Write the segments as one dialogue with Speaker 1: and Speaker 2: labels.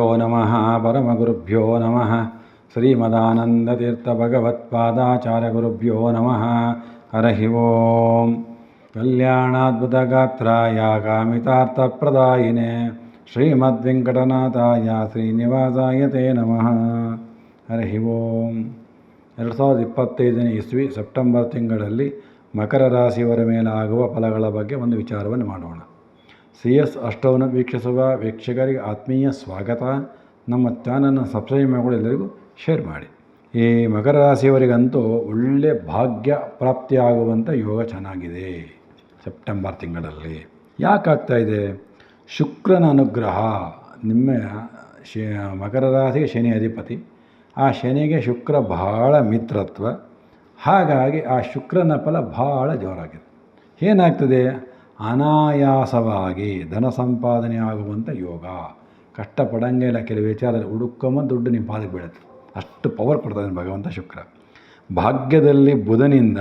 Speaker 1: ಶ್ರೀಗುರುಭ್ಯೋ ನಮಃ ಪರಮಗುರುಭ್ಯೋ ನಮಃ ಶ್ರೀಮದಾನಂದತೀರ್ಥಭಗವತ್ಪಾದಾಚಾರ್ಯಗುರುಭ್ಯೋ ನಮಃ ಹರಹಿ ಓಂ ಕಲ್ಯಾಣಾದ್ಭುತಗಾತ್ರಾಯ ಕಾಮಿತಾರ್ಥಪ್ರದಾಯಿನೇ ಶ್ರೀಮದ್ವೆಂಕಟನಾಥಾಯ ಶ್ರೀನಿವಾಸಾಯ ತೇ ನಮಃ ಹರಹಿ ಓಂ ಎರಡು ಸಾವಿರದ ಇಪ್ಪತ್ತೈದನೇ ಇಸ್ವಿ, ಸೆಪ್ಟೆಂಬರ್ ತಿಂಗಳಲ್ಲಿ ಮಕರ ರಾಶಿಯವರ ಮೇಲೆ ಆಗುವ ಫಲಗಳ ಬಗ್ಗೆ ಒಂದು ವಿಚಾರವನ್ನು ಮಾಡೋಣ. ಸಿ ಎಸ್ ಅಷ್ಟವನ್ನು ವೀಕ್ಷಿಸುವ ವೀಕ್ಷಕರಿಗೆ ಆತ್ಮೀಯ ಸ್ವಾಗತ. ನಮ್ಮ ಚಾನಲ್ನ ಸಬ್ಸ್ಕ್ರೈಬ್ ಮಾಡಿಕೊಂಡು ಎಲ್ಲರಿಗೂ ಶೇರ್ ಮಾಡಿ. ಈ ಮಕರ ರಾಶಿಯವರಿಗಂತೂ ಒಳ್ಳೆಯ ಭಾಗ್ಯ ಪ್ರಾಪ್ತಿಯಾಗುವಂಥ ಯೋಗ ಚೆನ್ನಾಗಿದೆ. ಸೆಪ್ಟೆಂಬರ್ ತಿಂಗಳಲ್ಲಿ. ಯಾಕಾಗ್ತಾ ಇದೆ? ಶುಕ್ರನ ಅನುಗ್ರಹ. ನಿಮ್ಮ ಶ ಮಕರ ರಾಶಿಗೆ ಶನಿ ಅಧಿಪತಿ. ಆ ಶನಿಗೆ ಶುಕ್ರ ಬಹಳ ಮಿತ್ರತ್ವ. ಹಾಗಾಗಿ ಆ ಶುಕ್ರನ ಫಲ ಭಾಳ ಜೋರಾಗಿದೆ. ಏನಾಗ್ತದೆ? ಅನಾಯಾಸವಾಗಿ ಧನ ಸಂಪಾದನೆ ಆಗುವಂಥ ಯೋಗ. ಕಷ್ಟಪಡಂಗೆ ಇಲ್ಲ. ಕೆಲವು ವಿಚಾರದಲ್ಲಿ ಹುಡುಕೊಂಬ ದುಡ್ಡು ನಿಮ್ಮ ಪಾದಕ್ಕೆ ಬೀಳುತ್ತೆ. ಅಷ್ಟು ಪವರ್ ಕೊಡ್ತಾನೆ ಭಗವಂತ ಶುಕ್ರ. ಭಾಗ್ಯದಲ್ಲಿ ಬುಧನಿಂದ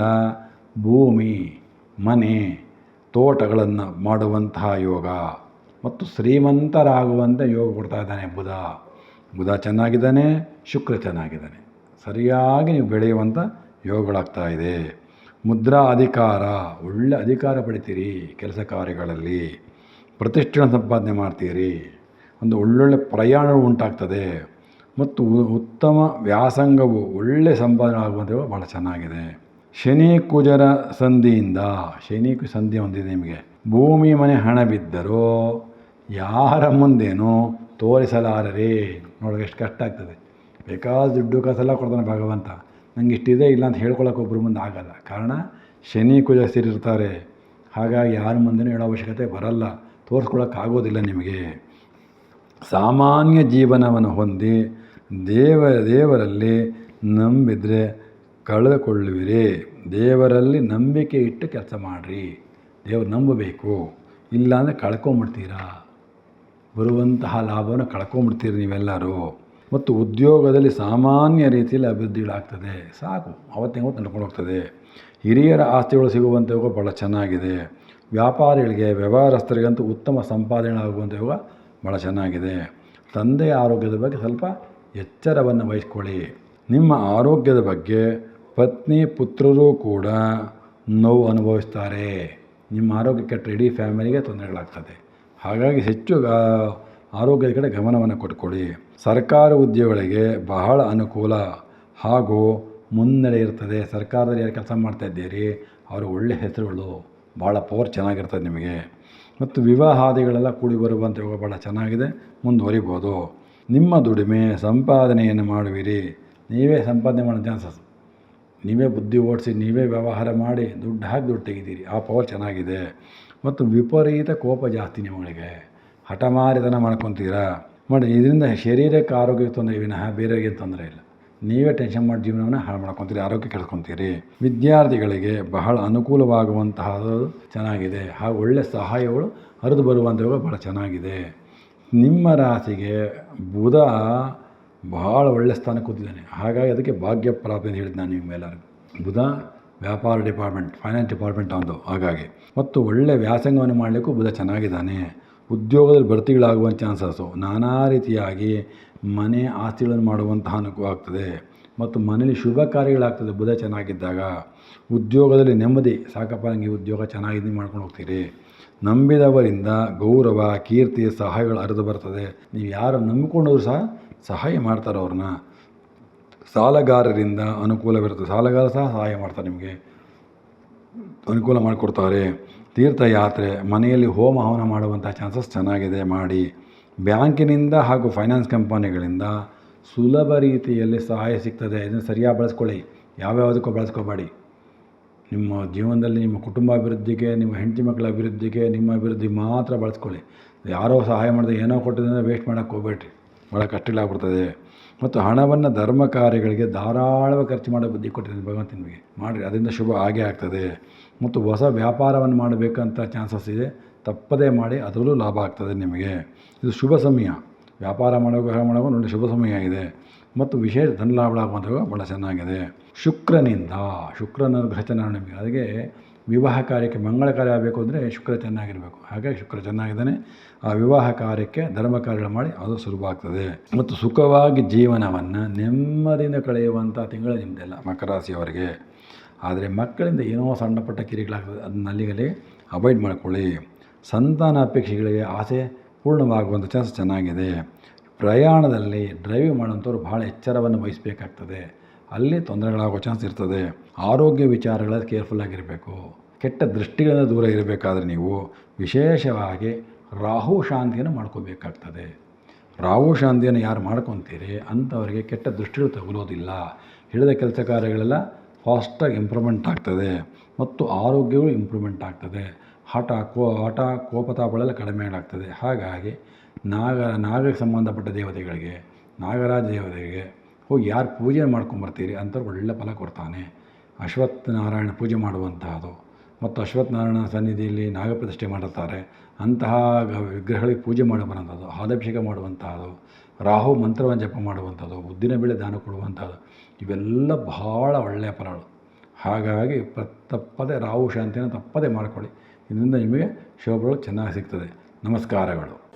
Speaker 1: ಭೂಮಿ, ಮನೆ, ತೋಟಗಳನ್ನು ಮಾಡುವಂತಹ ಯೋಗ. ಮತ್ತು ಶ್ರೀಮಂತರಾಗುವಂತೆ ಯೋಗ ಕೊಡ್ತಾ ಇದ್ದಾನೆ ಬುಧ. ಬುಧ ಚೆನ್ನಾಗಿದ್ದಾನೆ, ಶುಕ್ರ ಚೆನ್ನಾಗಿದ್ದಾನೆ. ಸರಿಯಾಗಿ ನೀವು ಬೆಳೆಯುವಂಥ ಯೋಗಗಳಾಗ್ತಾ ಇದೆ. ಮುದ್ರಾ ಅಧಿಕಾರ ಒಳ್ಳೆ ಅಧಿಕಾರ ಪಡಿತೀರಿ ಕೆಲಸ ಕಾರ್ಯಗಳಲ್ಲಿ. ಪ್ರತಿಷ್ಠೆ ಸಂಪಾದನೆ ಮಾಡ್ತೀರಿ. ಒಂದು ಒಳ್ಳೊಳ್ಳೆ ಪ್ರಯಾಣ ಉಂಟಾಗ್ತದೆ. ಮತ್ತು ಉತ್ತಮ ವ್ಯಾಸಂಗವು ಒಳ್ಳೆ ಸಂಪಾದನೆ ಆಗುವಂಥ ಭಾಳ ಚೆನ್ನಾಗಿದೆ. ಶನಿ ಕುಜರ ಸಂಧಿಯಿಂದ, ಶನಿ ಸಂಧಿ ಹೊಂದಿದೆ ನಿಮಗೆ. ಭೂಮಿ ಮನೆ ಹಣ ಬಿದ್ದರೂ ಯಾರ ಮುಂದೇನೂ ತೋರಿಸಲಾರರಿ? ನೋಡೋಕೆ ಎಷ್ಟು ಕಷ್ಟ ಆಗ್ತದೆ. ಬೇಕಾದ ದುಡ್ಡು ಕಾಸೆಲ್ಲ ಕೊಡ್ತಾನೆ ಭಗವಂತ. ನಂಗೆ ಇಷ್ಟಿದೆ ಇಲ್ಲ ಅಂತ ಹೇಳ್ಕೊಳಕ್ಕೆ ಒಬ್ಬರು ಮುಂದೆ ಆಗೋಲ್ಲ. ಕಾರಣ ಶನಿ ಕುಜ ಸೇರಿರ್ತಾರೆ. ಹಾಗಾಗಿ ಯಾರ ಮುಂದೆನೂ ಹೇಳೋ ಅವಶ್ಯಕತೆ ಬರಲ್ಲ. ತೋರಿಸ್ಕೊಳಕ್ಕಾಗೋದಿಲ್ಲ ನಿಮಗೆ. ಸಾಮಾನ್ಯ ಜೀವನವನ್ನು ಹೊಂದಿ ದೇವ, ದೇವರಲ್ಲಿ ನಂಬಿದರೆ ಕಳೆದುಕೊಳ್ಳುವಿರಿ. ದೇವರಲ್ಲಿ ನಂಬಿಕೆ ಇಟ್ಟು ಕೆಲಸ ಮಾಡಿರಿ. ದೇವ್ರು ನಂಬಬೇಕು. ಇಲ್ಲಾಂದರೆ ಕಳ್ಕೊಂಬಿಡ್ತೀರಾ? ಬರುವಂತಹ ಲಾಭವನ್ನು ಕಳ್ಕೊಂಬಿಡ್ತೀರಿ ನೀವೆಲ್ಲರೂ. ಮತ್ತು ಉದ್ಯೋಗದಲ್ಲಿ ಸಾಮಾನ್ಯ ರೀತಿಯಲ್ಲಿ ಅಭಿವೃದ್ಧಿಗಳಾಗ್ತದೆ. ಸಾಕು ಅವತ್ತಿನ ನಡ್ಕೊಂಡು ಹೋಗ್ತದೆ. ಹಿರಿಯರ ಆಸ್ತಿಗಳು ಸಿಗುವಂಥ ಯೋಗ ಭಾಳ ಚೆನ್ನಾಗಿದೆ. ವ್ಯಾಪಾರಿಗಳಿಗೆ, ವ್ಯವಹಾರಸ್ಥರಿಗಂತೂ ಉತ್ತಮ ಸಂಪಾದನೆ ಆಗುವಂಥ ಯೋಗ ಭಾಳ ಚೆನ್ನಾಗಿದೆ. ತಂದೆಯ ಆರೋಗ್ಯದ ಬಗ್ಗೆ ಸ್ವಲ್ಪ ಎಚ್ಚರವನ್ನು ವಹಿಸ್ಕೊಳ್ಳಿ. ನಿಮ್ಮ ಆರೋಗ್ಯದ ಬಗ್ಗೆ ಪತ್ನಿ, ಪುತ್ರರು ಕೂಡ ನೋವು ಅನುಭವಿಸ್ತಾರೆ. ನಿಮ್ಮ ಆರೋಗ್ಯ ಕೆಟ್ಟ ಇಡೀ ಫ್ಯಾಮಿಲಿಗೆ ತೊಂದರೆಗಳಾಗ್ತದೆ. ಹಾಗಾಗಿ ಹೆಚ್ಚು ಆರೋಗ್ಯದ ಕಡೆ ಗಮನವನ್ನು ಕೊಟ್ಕೊಳ್ಳಿ. ಸರ್ಕಾರ ಉದ್ಯೋಗಗಳಿಗೆ ಬಹಳ ಅನುಕೂಲ ಹಾಗೂ ಮುನ್ನಡೆ ಇರ್ತದೆ. ಸರ್ಕಾರದಲ್ಲಿ ಯಾರು ಕೆಲಸ ಮಾಡ್ತಾ ಇದ್ದೀರಿ? ಅವರು ಒಳ್ಳೆಯ ಹೆಸರುಗಳು ಭಾಳ ಪವರ್ ಚೆನ್ನಾಗಿರ್ತದೆ ನಿಮಗೆ. ಮತ್ತು ವಿವಾಹಾದಿಗಳೆಲ್ಲ ಕೂಡಿ ಬರುವಂಥ ಯೋಗ ಭಾಳ ಚೆನ್ನಾಗಿದೆ. ಮುಂದುವರಿಬೋದು. ನಿಮ್ಮ ದುಡಿಮೆ, ಸಂಪಾದನೆಯನ್ನು ಮಾಡುವಿರಿ. ನೀವೇ ಸಂಪಾದನೆ ಮಾಡೋ ಚಾನ್ಸಸ್ ನೀವೇ ಬುದ್ಧಿ ಓಡಿಸಿ, ನೀವೇ ವ್ಯವಹಾರ ಮಾಡಿ, ದುಡ್ಡು ಹಾಕಿ ದುಡ್ಡು ತೆಗಿತೀರಿ ಆ ಪವರ್ ಚೆನ್ನಾಗಿದೆ. ಮತ್ತು ವಿಪರೀತ ಕೋಪ ಜಾಸ್ತಿ ನಿಮಗೆ ಹಠಮಾರಿತನ ಮಾಡ್ಕೊತೀರಾ? ಮಾಡಿ ಇದರಿಂದ ಶರೀರಕ್ಕೆ ಆರೋಗ್ಯಕ್ಕೆ ತೊಂದರೆ ವಿನಃ ಬೇರೆಯವರಿಗೆ ತೊಂದರೆ ಇಲ್ಲ. ನೀವೇ ಟೆನ್ಷನ್ ಮಾಡಿ ಜೀವನವನ್ನು ಹಾಳು ಮಾಡ್ಕೊತೀರಿ ಆರೋಗ್ಯ ಕೆಡ್ಕೊತೀರಿ ವಿದ್ಯಾರ್ಥಿಗಳಿಗೆ ಬಹಳ ಅನುಕೂಲವಾಗುವಂತಹದ್ದು ಚೆನ್ನಾಗಿದೆ. ಹಾಗೂ ಒಳ್ಳೆಯ ಸಹಾಯಗಳು ಹರಿದು ಬರುವಂಥ ಯೋಗ ಭಾಳ ಚೆನ್ನಾಗಿದೆ. ನಿಮ್ಮ ರಾಶಿಗೆ ಬುಧ ಭಾಳ ಒಳ್ಳೆಯ ಸ್ಥಾನ ಕೂತಿದ್ದಾನೆ. ಹಾಗಾಗಿ ಅದಕ್ಕೆ ಭಾಗ್ಯ ಪ್ರಾಪ್ತಿ ಅಂತ ಹೇಳಿದ್ದು ನಾನು ನಿಮ್ಮೆಲ್ಲರಿಗೂ ಬುಧ ವ್ಯಾಪಾರ ಡಿಪಾರ್ಟ್ಮೆಂಟ್ ಫೈನಾನ್ಸ್ ಡಿಪಾರ್ಟ್ಮೆಂಟ್ ಅವನು ಹಾಗಾಗಿ ಮತ್ತು ಒಳ್ಳೆಯ ವ್ಯಾಸಂಗವನ್ನು ಮಾಡಲಿಕ್ಕೂ ಬುಧ ಚೆನ್ನಾಗಿದ್ದಾನೆ. ಉದ್ಯೋಗದಲ್ಲಿ ಬಡ್ತಿಗಳಾಗುವ ಚಾನ್ಸಸ್ಸು ನಾನಾ ರೀತಿಯಾಗಿ ಮನೆ ಆಸ್ತಿಗಳನ್ನು ಮಾಡುವಂತಹ ಅನುಕೂಲ ಆಗ್ತದೆ. ಮತ್ತು ಮನೇಲಿ ಶುಭ ಕಾರ್ಯಗಳಾಗ್ತದೆ ಬುಧ ಚೆನ್ನಾಗಿದ್ದಾಗ. ಉದ್ಯೋಗದಲ್ಲಿ ನೆಮ್ಮದಿ ಸಾಕಪ್ಪ ನನಗೆ ಉದ್ಯೋಗ ಚೆನ್ನಾಗಿದೆ ಮಾಡ್ಕೊಂಡು ಹೋಗ್ತೀರಿ. ನಂಬಿದವರಿಂದ ಗೌರವ, ಕೀರ್ತಿ, ಸಹಾಯಗಳು ಹರಿದು ಬರ್ತದೆ. ನೀವು ಯಾರು ನಂಬಿಕೊಂಡವರು ಸಹ ಸಹಾಯ ಮಾಡ್ತಾರೆ ಅವ್ರನ್ನ. ಸಾಲಗಾರರಿಂದ ಅನುಕೂಲವಿರುತ್ತೆ. ಸಾಲಗಾರ ಸಹ ಸಹಾಯ ಮಾಡ್ತಾರೆ ನಿಮಗೆ. ಅನುಕೂಲ ಮಾಡಿಕೊಡ್ತಾರೆ. ತೀರ್ಥಯಾತ್ರೆ, ಮನೆಯಲ್ಲಿ ಹೋಮ ಹವನ ಮಾಡುವಂಥ ಚಾನ್ಸಸ್ ಚೆನ್ನಾಗಿದೆ ಮಾಡಿ, ಬ್ಯಾಂಕಿನಿಂದ ಹಾಗೂ ಫೈನಾನ್ಸ್ ಕಂಪನಿಗಳಿಂದ ಸುಲಭ ರೀತಿಯಲ್ಲಿ ಸಹಾಯ ಸಿಗ್ತದೆ. ಇದನ್ನು ಸರಿಯಾಗಿ ಬಳಸ್ಕೊಳ್ಳಿ. ಯಾವ್ಯಾವುದಕ್ಕೂ ಬಳಸ್ಕೋಬೇಡಿ. ನಿಮ್ಮ ಜೀವನದಲ್ಲಿ ನಿಮ್ಮ ಕುಟುಂಬ ಅಭಿವೃದ್ಧಿಗೆ, ನಿಮ್ಮ ಹೆಂಡತಿ ಮಕ್ಕಳ ಅಭಿವೃದ್ಧಿಗೆ, ನಿಮ್ಮ ಅಭಿವೃದ್ಧಿ ಮಾತ್ರ ಬಳಸ್ಕೊಳ್ಳಿ. ಯಾರೋ ಸಹಾಯ ಮಾಡಿದ್ರೆ ಏನೋ ಕೊಟ್ಟಿದ್ರೆ ವೇಸ್ಟ್ ಮಾಡೋಕ್ಕೆ ಹೋಗ್ಬೇಡ್ರಿ. ಭಾಳ ಕಷ್ಟಗಳಾಗ್ಬಿಡ್ತದೆ ಮತ್ತು ಹಣವನ್ನು ಧರ್ಮ ಕಾರ್ಯಗಳಿಗೆ ಧಾರಾಳವಾಗಿ ಖರ್ಚು ಮಾಡೋ ಬುದ್ಧಿ ಕೊಟ್ಟಿದ್ದೀನಿ ಭಗವಂತ ನಿಮಗೆ ಮಾಡಿರಿ, ಅದರಿಂದ ಶುಭ ಆಗೇ ಆಗ್ತದೆ. ಮತ್ತು ಹೊಸ ವ್ಯಾಪಾರವನ್ನು ಮಾಡಬೇಕಂತ ಚಾನ್ಸಸ್ ಇದೆ, ತಪ್ಪದೇ ಮಾಡಿ ಅದರಲ್ಲೂ ಲಾಭ ಆಗ್ತದೆ ನಿಮಗೆ. ಇದು ಶುಭ ಸಮಯ. ವ್ಯಾಪಾರ ಮಾಡೋ ವ್ಯವಹಾರ ಮಾಡೋ ನೋಡಿ ಶುಭ ಸಮಯ ಇದೆ. ಮತ್ತು ವಿಶೇಷ ಧನಲಾಭ ಆಗುವಂಥ ಭಾಳ ಚೆನ್ನಾಗಿದೆ. ಶುಕ್ರನಿಂದ, ಶುಕ್ರನ ಅನುಗ್ರಹ ಚೆನ್ನಾಗಿ ನಿಮಗೆ. ಅದಕ್ಕೆ ವಿವಾಹ ಕಾರ್ಯಕ್ಕೆ ಮಂಗಳ ಕಾರ್ಯ ಆಗಬೇಕು ಅಂದರೆ ಶುಕ್ರ ಚೆನ್ನಾಗಿರಬೇಕು. ಹಾಗೆ ಶುಕ್ರ ಚೆನ್ನಾಗಿದ್ದಾನೆ. ಆ ವಿವಾಹ ಕಾರ್ಯಕ್ಕೆ ಧರ್ಮ ಕಾರ್ಯಗಳು ಮಾಡಿ ಅದು ಸುಲಭ ಆಗ್ತದೆ ಮತ್ತು ಸುಖವಾಗಿ ಜೀವನವನ್ನು ನೆಮ್ಮದಿಯಿಂದ ಕಳೆಯುವಂಥ ತಿಂಗಳು ನಿಮ್ಮದೆಲ್ಲ ಮಕರ ರಾಶಿಯವರಿಗೆ. ಆದರೆ ಮಕ್ಕಳಿಂದ ಏನೋ ಸಣ್ಣ ಪಟ್ಟ ಕಿರಿಗಳಾಗ್ತದೆ, ಅದನ್ನ ಅಲ್ಲಿಗಲ್ಲಿ ಅವಾಯ್ಡ್ ಮಾಡಿಕೊಳ್ಳಿ. ಸಂತಾನ ಅಪೇಕ್ಷೆಗಳಿಗೆ ಆಸೆ ಪೂರ್ಣವಾಗುವಂಥ ಚಾನ್ಸ್ ಚೆನ್ನಾಗಿದೆ. ಪ್ರಯಾಣದಲ್ಲಿ ಡ್ರೈವಿಂಗ್ ಮಾಡುವಂಥವ್ರು ಭಾಳ ಎಚ್ಚರವನ್ನು ವಹಿಸಬೇಕಾಗ್ತದೆ. ಅಲ್ಲಿ ತೊಂದರೆಗಳಾಗೋ ಚಾನ್ಸ್ ಇರ್ತದೆ. ಆರೋಗ್ಯ ವಿಚಾರಗಳಲ್ಲಿ ಕೇರ್ಫುಲ್ ಆಗಿರಬೇಕು. ಕೆಟ್ಟ ದೃಷ್ಟಿಗಳಿಂದ ದೂರ ಇರಬೇಕಾದ್ರೆ ನೀವು ವಿಶೇಷವಾಗಿ ರಾಹು ಶಾಂತಿಯನ್ನು ಮಾಡ್ಕೋಬೇಕಾಗ್ತದೆ. ರಾಹು ಶಾಂತಿಯನ್ನು ಯಾರು ಮಾಡ್ಕೊತೀರಿ? ಅಂಥವರಿಗೆ ಕೆಟ್ಟ ದೃಷ್ಟಿಗಳು ತಗುಲೋದಿಲ್ಲ. ಹಿಡಿದ ಕೆಲಸ ಕಾರ್ಯಗಳೆಲ್ಲ ಫಾಸ್ಟಾಗಿ ಇಂಪ್ರೂವ್ಮೆಂಟ್ ಆಗ್ತದೆ ಮತ್ತು ಆರೋಗ್ಯವೂ ಇಂಪ್ರೂವ್ಮೆಂಟ್ ಆಗ್ತದೆ. ಹಠ ಕೋ, ಹಠ ಕೋಪತಾಪಗಳೆಲ್ಲ ಕಡಿಮೆ ಆಗ್ತದೆ. ಹಾಗಾಗಿ ನಾಗ, ನಾಗಕ್ಕೆ ಸಂಬಂಧಪಟ್ಟ ದೇವತೆಗಳಿಗೆ, ನಾಗರಾಜ ದೇವತೆಗೆ ಹೋಗಿ ಯಾರು ಪೂಜೆ ಮಾಡ್ಕೊಂಬರ್ತೀರಿ ಅಂತ ಒಳ್ಳೆ ಫಲ ಕೊಡ್ತಾನೆ. ಅಶ್ವತ್ಥನಾರಾಯಣ ಪೂಜೆ ಮಾಡುವಂತಹದ್ದು ಮತ್ತು ಅಶ್ವತ್ಥ ನಾರಾಯಣ ಸನ್ನಿಧಿಯಲ್ಲಿ ನಾಗಪ್ರತಿಷ್ಠೆ ಮಾಡುತ್ತಾರೆ ಅಂತಹ ವಿಗ್ರಹಗಳಿಗೆ ಪೂಜೆ ಮಾಡುವಂಥದ್ದು ಹಾಲಾಭಿಷೇಕ ಮಾಡುವಂತಹದ್ದು, ರಾಹು ಮಂತ್ರವನ್ನು ಜಪ ಮಾಡುವಂಥದ್ದು ಉದ್ದಿನ ಬೆಳೆ ದಾನ ಕೊಡುವಂಥದ್ದು ಇವೆಲ್ಲ ಬಹಳ ಒಳ್ಳೆಯ ಫಲಗಳು. ಹಾಗಾಗಿ ಪ್ರ ತಪ್ಪದೆ ರಾಹು ಶಾಂತಿಯನ್ನು ತಪ್ಪದೆ ಮಾಡಿಕೊಳ್ಳಿ. ಇದರಿಂದ ನಿಮಗೆ ಶುಭಗಳು ಚೆನ್ನಾಗಿ ಸಿಗ್ತದೆ. ನಮಸ್ಕಾರಗಳು.